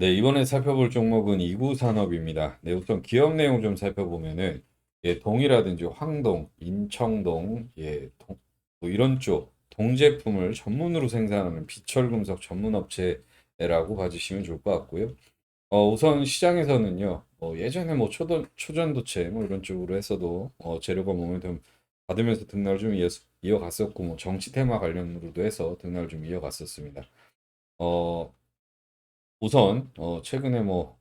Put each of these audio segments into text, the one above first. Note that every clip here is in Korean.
네, 이번에 살펴볼 종목은 이구 산업입니다. 네, 우선 기업 내용 좀 살펴보면은 예, 동이라든지 황동, 인청동, 예, 동, 뭐 이런 쪽 동제품을 전문으로 생산하는 비철금속 전문 업체라고 봐주시면 좋을 것 같고요. 어, 우선 시장에서는요, 어, 예전에 뭐 초전, 초전도체 뭐 이런 쪽으로 해서도 어, 재료가 모멘텀 받으면서 등락을 좀 이어, 이어 갔었고, 뭐 정치 테마 관련으로도 해서 등락을 좀 이어갔었습니다. 어, 우선 어, 최근에 뭐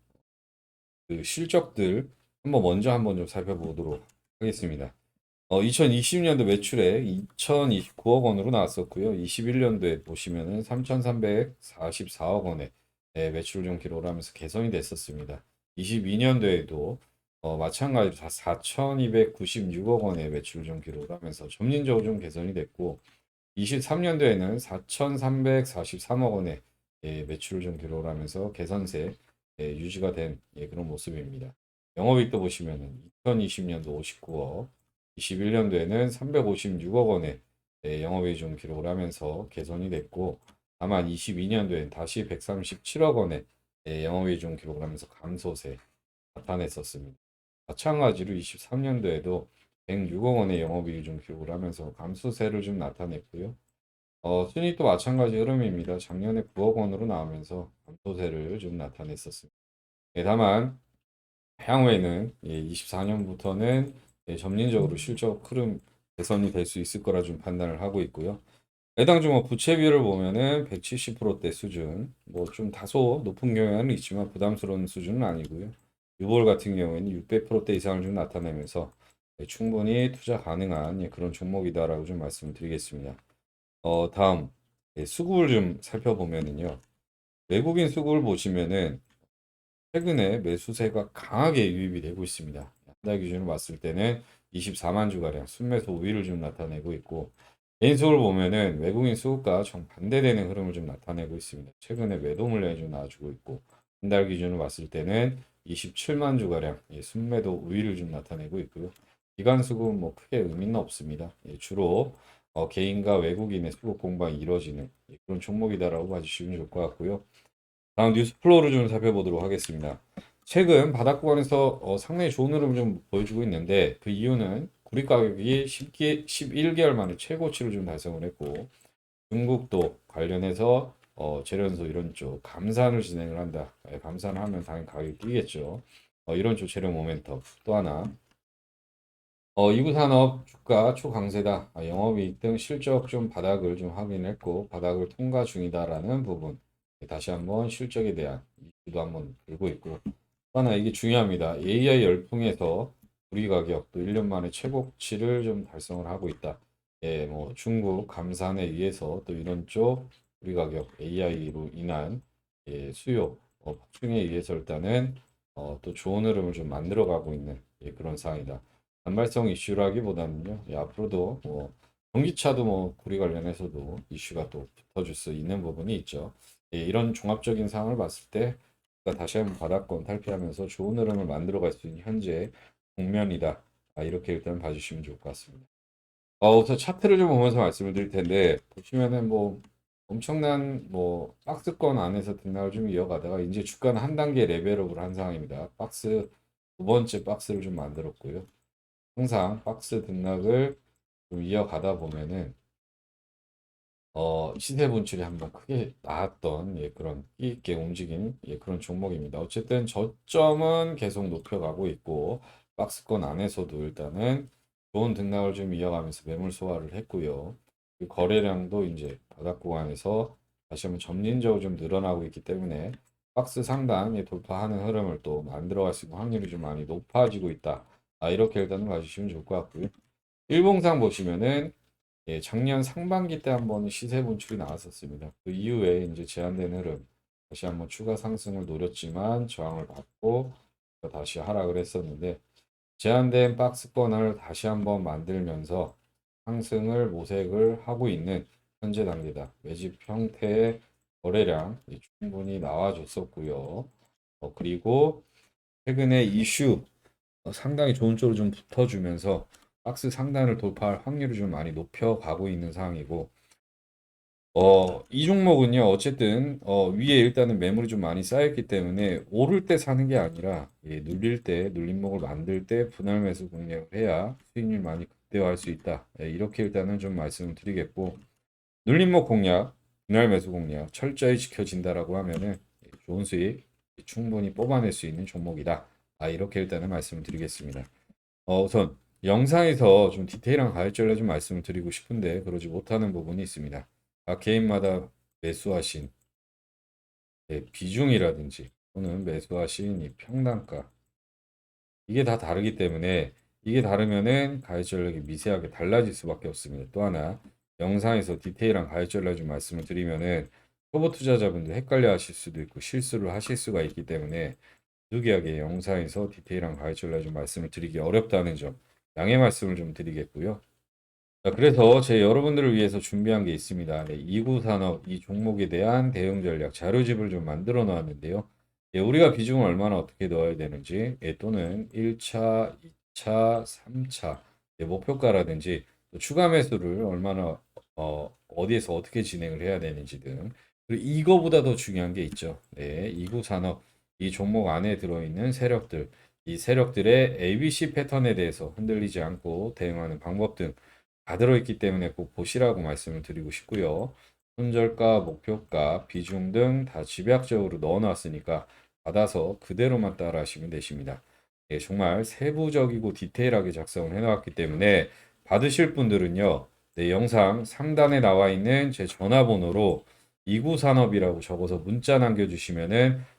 그 실적들 한번 먼저 한번 좀 살펴보도록 하겠습니다. 어, 2020년도 매출액 2,029억 원으로 나왔었고요. 21년도에 보시면은 3,344억 원의 좀 기록을 하면서 개선이 됐었습니다. 22년도에도 어, 마찬가지로 다 4,296억 원의 매출을 좀 기록을 하면서 점진적으로 좀 개선이 됐고 23년도에는 4,343억 원의 예, 매출을 좀 하면서 개선세 예, 유지가 된 예, 그런 모습입니다. 영업이익도 보시면은 2020년도 59억, 21년도에는 356억 원의 예, 영업이익 좀 기록을 하면서 개선이 됐고 다만 22년도엔 다시 137억 원의 예, 영업이익 좀 기록을 하면서 감소세 나타냈었습니다. 마찬가지로 23년도에도 106억 원의 영업이익 좀 기록을 하면서 감소세를 좀 나타냈고요. 어, 순이익도 마찬가지 흐름입니다. 작년에 9억 원으로 나오면서 감소세를 좀 나타냈었습니다. 예, 다만 향후에는 24년부터는 예, 점진적으로 실적 흐름 개선이 될 수 있을 거라 좀 판단을 하고 있고요. 해당 종목 부채 비율을 보면은 170%대 수준, 뭐 좀 다소 높은 경향은 있지만 부담스러운 수준은 아니고요. 유볼 같은 경우에는 600%대 이상을 좀 나타내면서 예, 충분히 투자 가능한 예, 그런 종목이다라고 좀 말씀드리겠습니다. 어, 다음 예, 수급을 좀 살펴보면은요. 외국인 수급을 보시면은 최근에 매수세가 강하게 유입이 되고 있습니다. 한 달 기준으로 봤을 때는 24만 주가량 순매수 우위를 좀 나타내고 있고 개인 수급을 보면은 외국인 수급과 정반대되는 흐름을 좀 나타내고 있습니다. 최근에 매도 물량이 좀 나와주고 있고 한 달 기준으로 봤을 때는 27만 주가량 예, 순매도 우위를 좀 나타내고 있고요. 기관 수급은 뭐 크게 의미는 없습니다. 예, 주로 어, 개인과 외국인의 수급 공방이 이루어지는 예, 그런 종목이다라고 봐주시면 좋을 것 같고요. 다음 뉴스 플로우를 좀 살펴보도록 하겠습니다. 최근 바닥 구간에서 어, 상당히 좋은 흐름을 좀 보여주고 있는데 그 이유는 구리 가격이 10개, 11개월 만에 최고치를 좀 달성을 했고 중국도 관련해서 어, 재련소 이런 쪽 감산을 진행을 한다. 예, 감산을 하면 당연히 가격이 뛰겠죠. 어, 이런 쪽 재료 모멘텀 또 하나 어, 이구산업 주가 초강세다. 아, 영업이익 등 실적 좀 바닥을 좀 확인했고 바닥을 통과 중이다라는 부분. 예, 다시 한번 실적에 대한 이슈도 한번 들고 있고 또 하나 이게 중요합니다. AI 열풍에서 우리 가격 또 1년 만에 최고치를 좀 달성을 하고 있다. 예, 뭐 중국 감산에 의해서 또 이런 쪽 우리 가격 AI로 인한 예, 수요 어, 폭증에 의해서 일단은 어, 또 좋은 흐름을 좀 만들어가고 있는 예, 그런 상황이다. 단발성 이슈라기보다는요, 예, 앞으로도 뭐 전기차도 뭐 구리 관련해서도 이슈가 또 붙어줄 수 있는 부분이 있죠. 예, 이런 종합적인 상황을 봤을 때 다시 한번 바닥권 탈피하면서 좋은 흐름을 만들어갈 수 있는 현재 국면이다. 아, 이렇게 일단 봐주시면 좋을 것 같습니다. 어, 우선 차트를 좀 보면서 말씀을 드릴 텐데 보시면은 뭐 엄청난 뭐 박스권 안에서 등락을 좀 이어가다가 이제 주가는 한 단계 레벨업을 한 상황입니다. 박스 두 번째 박스를 좀 만들었고요. 항상 박스 등락을 좀 이어가다 보면은 어, 시세 분출이 한번 크게 나왔던 예, 그런 끼 있게 움직인 예, 그런 종목입니다. 어쨌든 저점은 계속 높여가고 있고 박스권 안에서도 일단은 좋은 등락을 좀 이어가면서 매물 소화를 했고요. 그 거래량도 이제 바닥 구간에서 다시 한번 점진적으로 좀 늘어나고 있기 때문에 박스 상단에 돌파하는 흐름을 또 만들어갈 수 있는 확률이 좀 많이 높아지고 있다. 아, 이렇게 일단은 봐주시면 좋을 것 같고요. 일봉상 보시면은 예, 작년 상반기 때 한번 시세 분출이 나왔었습니다. 그 이후에 이제 제한된 흐름 다시 한번 추가 상승을 노렸지만 저항을 받고 다시 하락을 했었는데 제한된 박스권을 다시 한번 만들면서 상승을 모색을 하고 있는 현재 단계다. 매집 형태의 거래량 충분히 나와줬었고요. 어, 그리고 최근에 이슈 어, 상당히 좋은 쪽으로 좀 붙어주면서 박스 상단을 돌파할 확률을 좀 많이 높여가고 있는 상황이고 어, 이 종목은요, 어쨌든, 어, 위에 일단은 매물이 좀 많이 쌓였기 때문에, 오를 때 사는 게 아니라, 예, 눌릴 때, 눌림목을 만들 때 분할 매수 공략을 해야 수익률 많이 극대화할 수 있다. 예, 이렇게 일단은 좀 말씀을 드리겠고, 눌림목 공략, 분할 매수 공략, 철저히 지켜진다라고 하면은, 예, 좋은 수익 충분히 뽑아낼 수 있는 종목이다. 아, 이렇게 일단은 말씀을 드리겠습니다. 어, 우선, 영상에서 좀 디테일한 전략 좀 말씀을 드리고 싶은데, 그러지 못하는 부분이 있습니다. 각 개인마다 매수하신 네, 비중이라든지 또는 매수하신 이 평단가 이게 다 다르기 때문에 이게 다르면은 가액 전략이 미세하게 달라질 수밖에 없습니다. 또 하나 영상에서 디테일한 가액 전략 좀 말씀을 드리면은 초보 투자자분들 헷갈려 하실 수도 있고 실수를 하실 수가 있기 때문에 부득이하게 영상에서 디테일한 전략 좀 말씀을 드리기 어렵다는 점 양해 말씀을 좀 드리겠고요. 자, 그래서 제 여러분들을 위해서 준비한 게 있습니다. 네, 2구 산업 이 종목에 대한 대응 전략 자료집을 좀 만들어 놨는데요. 예, 우리가 비중을 얼마나 어떻게 넣어야 되는지 예, 또는 1차, 2차, 3차 예, 목표가라든지 또 추가 매수를 얼마나 어, 어디에서 어떻게 진행을 해야 되는지 등 그리고 이거보다 더 중요한 게 있죠. 네, 2구 산업 이 종목 안에 들어있는 세력들 이 세력들의 ABC 패턴에 대해서 흔들리지 않고 대응하는 방법 등 다 들어있기 때문에 꼭 보시라고 말씀을 드리고 싶고요. 손절가, 목표가, 비중 등 다 집약적으로 넣어놨으니까 받아서 그대로만 따라하시면 되십니다. 예, 정말 세부적이고 디테일하게 작성을 해놨기 때문에 받으실 분들은요, 네, 영상 상단에 나와 있는 제 전화번호로 29산업이라고 적어서 문자 남겨주시면은 예,